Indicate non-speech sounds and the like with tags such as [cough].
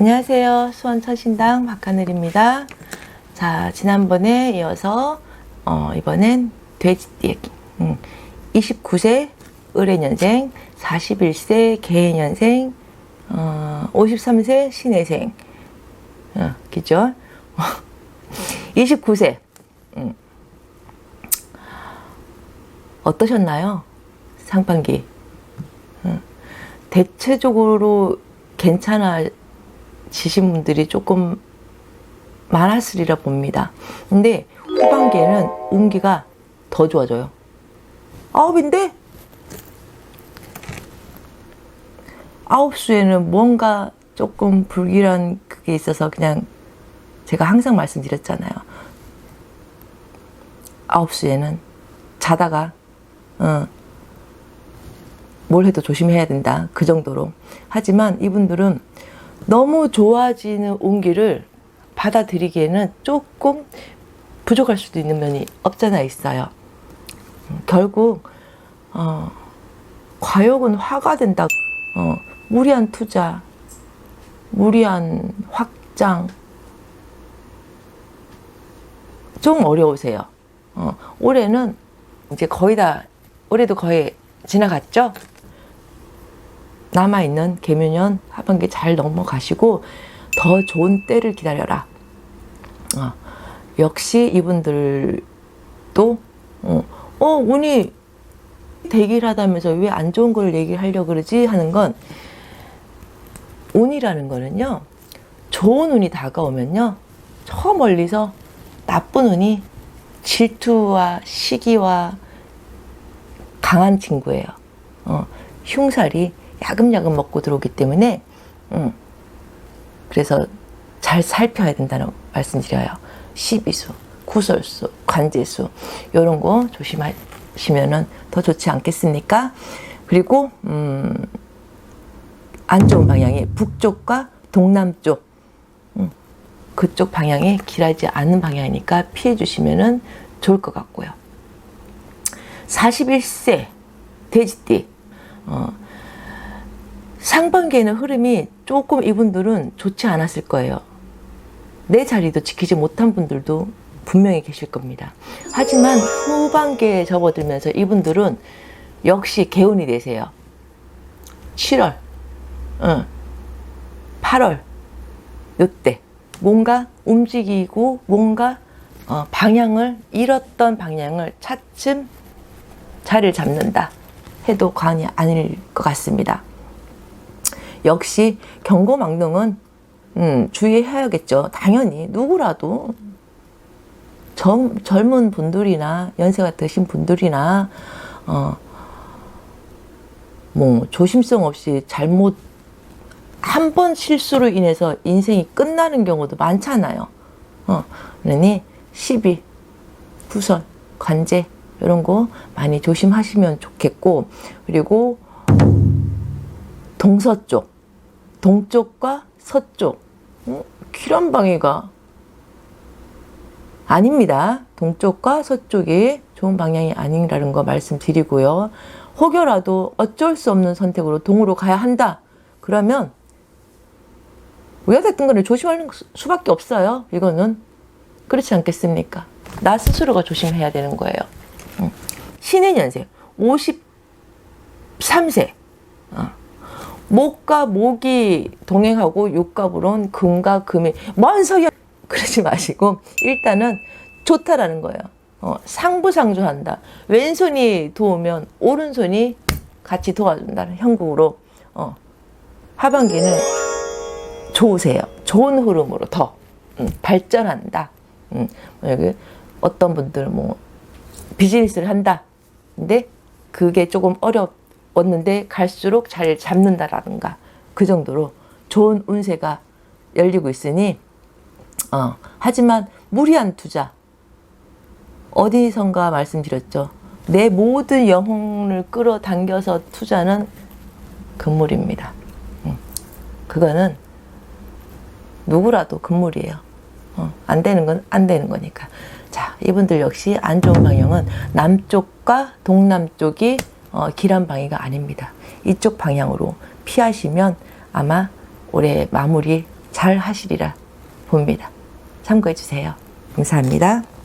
안녕하세요. 수원 천신당 박하늘입니다. 자, 지난번에 이어서, 어, 이번엔 돼지띠 얘기. 음, 29세 을해년생, 41세 개해년생, 어, 53세 신해생. 어, 그죠? [laughs] 29세. 음. 어떠셨나요? 상반기. 음. 대체적으로 괜찮아 지신 분들이 조금 많았으리라 봅니다. 근데 후반기에는 운기가 더 좋아져요. 아홉인데? 아홉 수에는 뭔가 조금 불길한 그게 있어서 그냥 제가 항상 말씀드렸잖아요. 아홉 수에는 자다가, 어, 뭘 해도 조심해야 된다. 그 정도로. 하지만 이분들은 너무 좋아지는 온기를 받아들이기에는 조금 부족할 수도 있는 면이 없잖아 있어요. 음, 결국 어, 과욕은 화가 된다. 어, 무리한 투자, 무리한 확장 좀 어려우세요. 어, 올해는 이제 거의 다 올해도 거의 지나갔죠. 남아있는 개묘년 하반기 잘 넘어가시고 더 좋은 때를 기다려라. 어, 역시 이분들도 어, 어 운이 대기를 하다면서 왜 안 좋은 걸 얘기하려고 그러지 하는 건 운이라는 거는요 좋은 운이 다가오면요 저 멀리서 나쁜 운이 질투와 시기와 강한 친구예요. 어, 흉살이 야금야금 먹고 들어오기 때문에 음, 그래서 잘 살펴야 된다는 말씀드려요. 시비수, 구설수, 관제수 이런 거 조심하시면은 더 좋지 않겠습니까? 그리고 음, 안 좋은 방향이 북쪽과 동남쪽 음, 그쪽 방향이 길하지 않은 방향이니까 피해 주시면은 좋을 것 같고요. 41세 돼지띠 어, 상반기에는 흐름이 조금 이분들은 좋지 않았을 거예요. 내 자리도 지키지 못한 분들도 분명히 계실 겁니다. 하지만 후반기에 접어들면서 이분들은 역시 개운이 되세요. 7월, 응, 8월, 요때 뭔가 움직이고 뭔가 어, 방향을 잃었던 방향을 차츰 자리를 잡는다 해도 과언이 아닐 것 같습니다. 역시 경고망동은 음, 주의해야겠죠. 당연히 누구라도 젊, 젊은 분들이나 연세가 드신 분들이나 어, 뭐 조심성 없이 잘못 한 번 실수로 인해서 인생이 끝나는 경우도 많잖아요. 어, 그러니 시비, 구설, 관제 이런 거 많이 조심하시면 좋겠고 그리고 동서쪽, 동쪽과 서쪽, 어? 기란방위가 아닙니다. 동쪽과 서쪽이 좋은 방향이 아니라는 거 말씀드리고요. 혹여라도 어쩔 수 없는 선택으로 동으로 가야 한다. 그러면 우여됐던 거를 조심하는 수밖에 없어요. 이거는 그렇지 않겠습니까? 나 스스로가 조심해야 되는 거예요. 신의 년생 53세 어. 목과 목이 동행하고 육갑으로는 금과 금이 뭔 소리야? 그러지 마시고 일단은 좋다라는 거예요. 어, 상부상조한다. 왼손이 도우면 오른손이 같이 도와준다는 형국으로 어, 하반기는 좋으세요. 좋은 흐름으로 더 음, 발전한다. 음, 여기 어떤 분들 뭐 비즈니스를 한다. 근데 그게 조금 어려 웠는데 갈수록 잘 잡는다라든가 그 정도로 좋은 운세가 열리고 있으니 어, 하지만 무리한 투자 어디선가 말씀드렸죠. 내 모든 영혼을 끌어당겨서 투자는 금물입니다. 음, 그거는 누구라도 금물이에요. 어, 안 되는 건 안 되는 거니까. 자, 이분들 역시 안 좋은 방향은 남쪽과 동남쪽이 어, 길한 방위가 아닙니다. 이쪽 방향으로 피하시면 아마 올해 마무리 잘 하시리라 봅니다. 참고해 주세요. 감사합니다.